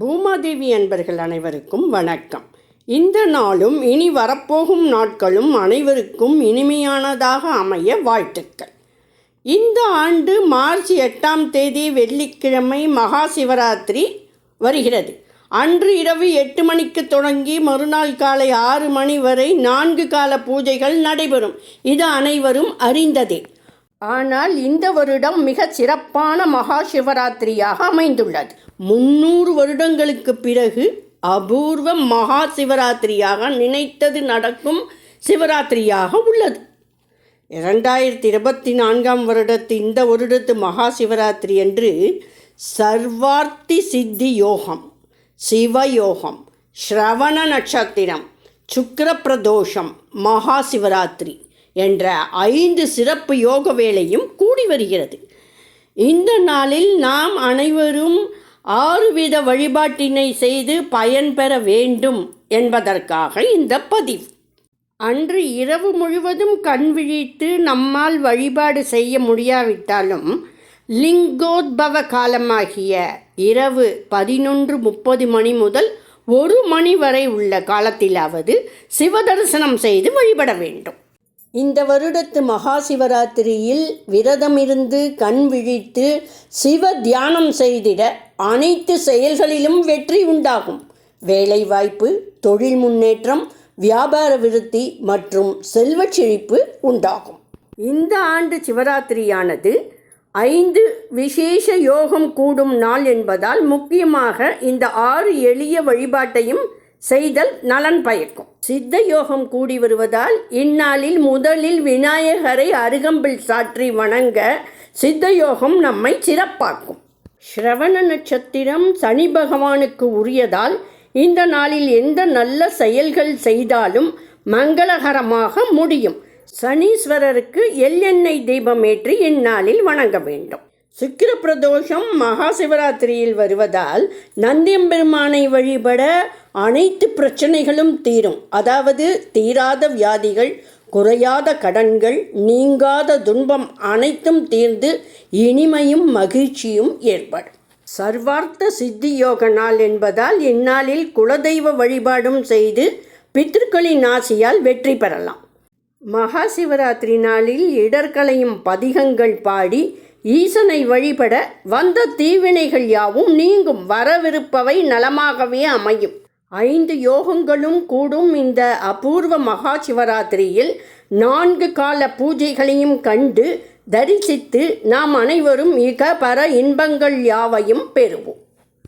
பூமாதேவி அன்பர்கள் அனைவருக்கும் வணக்கம். இந்த நாளும் இனி வரப்போகும் நாட்களும் அனைவருக்கும் இனிமையானதாக அமைய வாழ்த்துக்கள். இந்த ஆண்டு மார்ச் எட்டாம் தேதி வெள்ளிக்கிழமை மகா சிவராத்திரி வருகிறது. அன்று இரவு எட்டு மணிக்கு தொடங்கி மறுநாள் காலை ஆறு மணி வரை நான்கு கால பூஜைகள் நடைபெறும். இது அனைவரும் அறிந்ததே. ஆனால் இந்த வருடம் மிக சிறப்பான மகா சிவராத்திரியாக அமைந்துள்ளது. முன்னூறு வருடங்களுக்கு பிறகு அபூர்வ மகா சிவராத்திரியாக நினைத்தது நடக்கும் சிவராத்திரியாக உள்ளது. இரண்டாயிரத்தி இருபத்தி நான்காம் வருடத்து இந்த வருடத்து மகா சிவராத்திரி என்று சர்வார்த்தி சித்தி யோகம் சிவயோகம் ஸ்ரவண நட்சத்திரம் சுக்கர பிரதோஷம் மகா சிவராத்திரி என்ற ஐந்து சிறப்பு யோக வேளையும் கூடி வருகிறது. இந்த நாளில் நாம் அனைவரும் ஆறுவித வழிபாட்டினை செய்து பயன்பெற வேண்டும் என்பதற்காக இந்த பதிவு. அன்று இரவு முழுவதும் கண் விழித்து நம்மால் வழிபாடு செய்ய முடியாவிட்டாலும் லிங்கோத்பவ காலமாகிய இரவு பதினொன்று முப்பது மணி முதல் ஒரு மணி வரை உள்ள காலத்திலாவது சிவதரிசனம் செய்து வழிபட வேண்டும். இந்த வருடத்து மகா சிவராத்திரியில் விரதமிருந்து கண் விழித்து சிவ தியானம் செய்திட அனைத்து செயல்களிலும் வெற்றி உண்டாகும். வேலைவாய்ப்பு தொழில் முன்னேற்றம் வியாபார விருத்தி மற்றும் செல்வச் செழிப்பு உண்டாகும். இந்த ஆண்டு சிவராத்திரியானது ஐந்து விசேஷ யோகம் கூடும் நாள் என்பதால் முக்கியமாக இந்த ஆறு எளிய வழிபாட்டையும் செய்தல் நலன் பயக்கும். சித்த யோகம் கூடி வருவதால் இந்நாளில் முதலில் விநாயகரை அருகம்பில் சாற்றி வணங்க சித்த யோகம் நம்மை சிறப்பாக்கும். ஸ்ரவண நட்சத்திரம் சனி பகவானுக்கு உரியதால் இந்த நாளில் எந்த நல்ல செயல்கள் செய்தாலும் மங்களகரமாக முடியும். சனீஸ்வரருக்கு எள்ளெண்ணெய் தீபம் ஏற்றி இந்நாளில் வணங்க வேண்டும். சுக்கிர பிரதோஷம் மகா சிவராத்திரியில் வருவதால் நந்தியம்பெருமானை வழிபட அனைத்து பிரச்சனைகளும் தீரும். அதாவது தீராத வியாதிகள் குறையாத கடன்கள் நீங்காத துன்பம் அனைத்தும் தீர்ந்து இனிமையும் மகிழ்ச்சியும் ஏற்படும். சர்வார்த்த சித்தி யோக நாள் என்பதால் இந்நாளில் குலதெய்வ வழிபாடும் செய்து பித்ருக்களின் ஆசியால் வெற்றி பெறலாம். மகா சிவராத்திரி நாளில் இடர்களையும் பதிகங்கள் பாடி ஈசனை வழிபட வந்த தீவினைகள் யாவும் நீங்கும் வரவிருப்பவை நலமாகவே அமையும். ஐந்து யோகங்களும் கூடும் இந்த அபூர்வ மகா சிவராத்திரியில் நான்கு கால பூஜைகளையும் கண்டு தரிசித்து நாம் அனைவரும் மிக பர இன்பங்கள் யாவையும் பெறுவோம்.